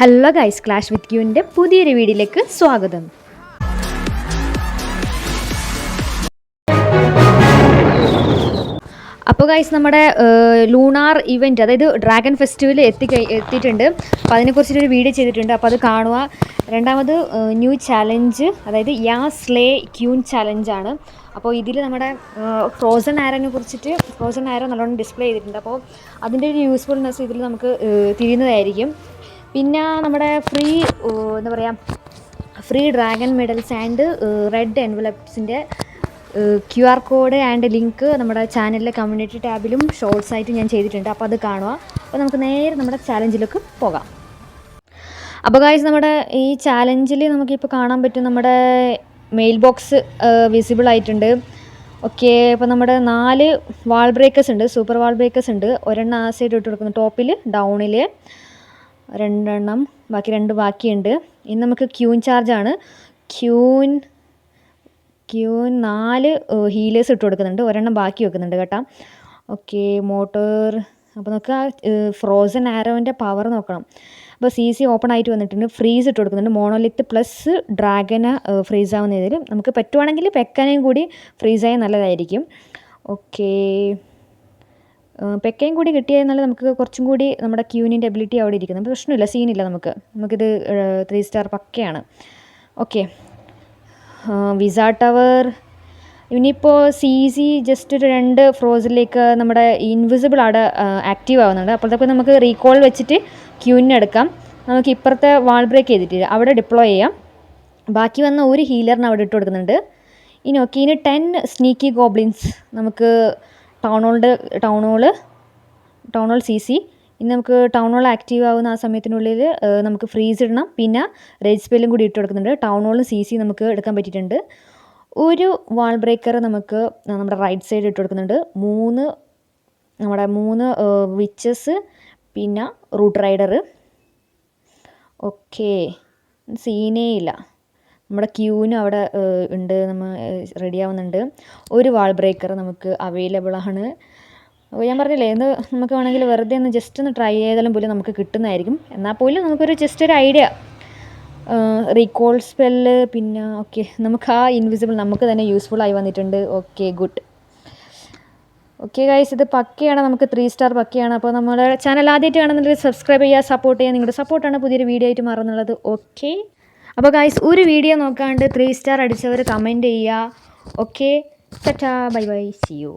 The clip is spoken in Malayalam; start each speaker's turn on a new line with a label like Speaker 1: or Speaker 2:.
Speaker 1: ഹലോ ഗൈസ് ക്ലാഷ് വിത്ത് ക്യൂവിന്റെ പുതിയൊരു വീഡിയോയിലേക്ക് സ്വാഗതം. അപ്പോൾ ഗൈസ് നമ്മുടെ ലൂണാർ ഇവന്റ് അതായത് ഡ്രാഗൺ ഫെസ്റ്റിവൽ എത്തി എത്തിയിട്ടുണ്ട്. അപ്പോൾ അതിനെക്കുറിച്ചൊരു വീഡിയോ ചെയ്തിട്ടുണ്ട്. അപ്പോൾ അത് കാണുക. രണ്ടാമത് ന്യൂ ചാലഞ്ച് അതായത് യാ സ്ലേ ക്യൂൻ ചാലഞ്ചാണ് അപ്പോൾ ഇതിൽ നമ്മുടെ ഫ്രോസൺ ആരോനെ കുറിച്ചിട്ട് ഫ്രോസൺ ആരോ നല്ലോണം ഡിസ്പ്ലേ ചെയ്തിട്ടുണ്ട്. അപ്പോൾ അതിന്റെ ഒരു യൂസ്ഫുൾനെസ് ഇതിൽ നമുക്ക് തിരിയുന്നതായിരിക്കും. പിന്നെ നമ്മുടെ ഫ്രീ എന്താ പറയുക free dragon medals and red എൻവലപ്സിന്റെ Q R code and link നമ്മുടെ ചാനലിലെ കമ്മ്യൂണിറ്റി ടാബിലും ഷോർട്സ് ആയിട്ട് ഞാൻ ചെയ്തിട്ടുണ്ട്. അപ്പോൾ അത് കാണുക. അപ്പോൾ നമുക്ക് നേരെ നമ്മുടെ ചാലഞ്ചിലേക്ക് പോകാം. അപ്പോൾ ഗായ്സ് നമ്മുടെ ഈ ചാലഞ്ചിൽ നമുക്കിപ്പോൾ കാണാൻ പറ്റും നമ്മുടെ മെയിൽ ബോക്സ് വിസിബിൾ ആയിട്ടുണ്ട്. ഓക്കെ അപ്പോൾ നമ്മുടെ നാല് വാൾ ബ്രേക്കേഴ്സ് ഉണ്ട്. സൂപ്പർ വാൾ ബ്രേക്കേഴ്സ് ഉണ്ട്. ഒരെണ്ണം ആ സൈഡ് ഇട്ട് കൊടുക്കുന്നു. ടോപ്പിൽ ഡൗണിൽ രണ്ടെണ്ണം ബാക്കി രണ്ട് ബാക്കിയുണ്ട്. ഇനി നമുക്ക് ക്യൂൻ ചാർജാണ് ക്യൂൻ ക്യൂൻ നാല് ഹീലേഴ്സ് ഇട്ട് കൊടുക്കുന്നുണ്ട്. ഒരെണ്ണം ബാക്കി വെക്കുന്നുണ്ട് കേട്ടോ. ഓക്കെ മോട്ടോർ അപ്പോൾ നമുക്ക് ആ ഫ്രോസൺ ആരോവിന്റെ പവർ നോക്കണം. അപ്പോൾ സി സി ഓപ്പൺ ആയിട്ട് വന്നിട്ടുണ്ട്. ഫ്രീസ് ഇട്ട് കൊടുക്കുന്നുണ്ട്. മോണോലിത്ത് പ്ലസ് ഡ്രാഗന് ഫ്രീസ് ആവുന്ന ഇതിൽ നമുക്ക് പറ്റുവാണെങ്കിൽ പെക്കാനേയും കൂടി ഫ്രീസായാൽ നല്ലതായിരിക്കും. ഓക്കേ പെക്കയും കൂടി കിട്ടിയാൽ നമുക്ക് കുറച്ചും കൂടി നമ്മുടെ ക്യൂനിന്റെ എബിലിറ്റി അവിടെ ഇരിക്കുന്നത് പ്രശ്നമില്ല സീനില്ല നമുക്ക്. നമുക്കിത് ത്രീ സ്റ്റാർ പക്കയാണ്. ഓക്കെ വിസ ടവർ ഇനിയിപ്പോൾ സി സി ജസ്റ്റ് ഒരു രണ്ട് ഫ്രോസിലേക്ക് നമ്മുടെ ഇൻവിസിബിൾ അവിടെ ആക്റ്റീവ് ആവുന്നുണ്ട്. അപ്പോഴത്തേക്ക് നമുക്ക് റീകോൾ വെച്ചിട്ട് ക്യൂനെടുക്കാം നമുക്ക് ഇപ്പുറത്തെ വാൾ ബ്രേക്ക് ചെയ്തിട്ട് അവിടെ ഡിപ്ലോയ് ചെയ്യാം. ബാക്കി വന്ന ഒരു ഹീലറിന് അവിടെ ഇട്ട് കൊടുക്കുന്നുണ്ട്. ഇനി ഓക്കെ ഇനി ടെൻ സ്നീക്കി ഗോബ്ലിൻസ് നമുക്ക് town ഹോളിന്റെ town hall town hall C C ഇനി നമുക്ക് ടൗൺ ഹോൾ ആക്റ്റീവ് ആവുന്ന ആ സമയത്തിനുള്ളിൽ നമുക്ക് ഫ്രീസ് ഇടണം. പിന്നെ റേജ് സ്പെല്ലും കൂടി ഇട്ട് കൊടുക്കുന്നുണ്ട്. ടൗൺ ഹോളും സി സി നമുക്ക് എടുക്കാൻ പറ്റിയിട്ടുണ്ട്. ഒരു വാൾ ബ്രേക്കർ നമുക്ക് നമ്മുടെ റൈറ്റ് സൈഡ് ഇട്ട് കൊടുക്കുന്നുണ്ട്. മൂന്ന് നമ്മുടെ മൂന്ന് വിച്ചസ് പിന്നെ റൂട്ട് റൈഡർ ഓക്കേ സീനേ ഇല്ല. നമ്മുടെ ക്യൂവിനും അവിടെ ഉണ്ട് നമ്മൾ റെഡി ആവുന്നുണ്ട്. ഒരു വാൾ ബ്രേക്കർ നമുക്ക് അവൈലബിൾ ആണ്. അപ്പോൾ ഞാൻ പറഞ്ഞില്ലേ ഇത് നമുക്ക് വേണമെങ്കിൽ വെറുതെ ഒന്ന് ജസ്റ്റ് ഒന്ന് ട്രൈ ചെയ്താലും പോലും നമുക്ക് കിട്ടുന്നതായിരിക്കും. എന്നാൽ പോലും നമുക്കൊരു ജസ്റ്റ് ഒരു ഐഡിയ റീകോൾ സ്പെല്ല് പിന്നെ ഓക്കെ നമുക്ക് ആ ഇൻവിസിബിൾ നമുക്ക് തന്നെ യൂസ്ഫുൾ ആയി വന്നിട്ടുണ്ട്. ഓക്കെ ഗുഡ് ഓക്കെ ഗൈസ് ഇത് പക്കയാണ്. നമുക്ക് ത്രീ സ്റ്റാർ പക്കയാണ്. അപ്പോൾ നമ്മുടെ ചാനൽ ആദ്യമായിട്ട് കാണുന്നുണ്ടെങ്കിൽ സബ്സ്ക്രൈബ് ചെയ്യുക സപ്പോർട്ട് ചെയ്യുക. നിങ്ങളുടെ സപ്പോർട്ടാണ് പുതിയൊരു വീഡിയോ ആയിട്ട് മാറുന്നുള്ളത്. ഓക്കെ അപ്പോൾ ഗായ്സ് ഒരു വീഡിയോ നോക്കാണ്ട് ത്രീ സ്റ്റാർ അടിച്ചവർ കമന്റ് ചെയ്യുക. Okay tata bye bye see you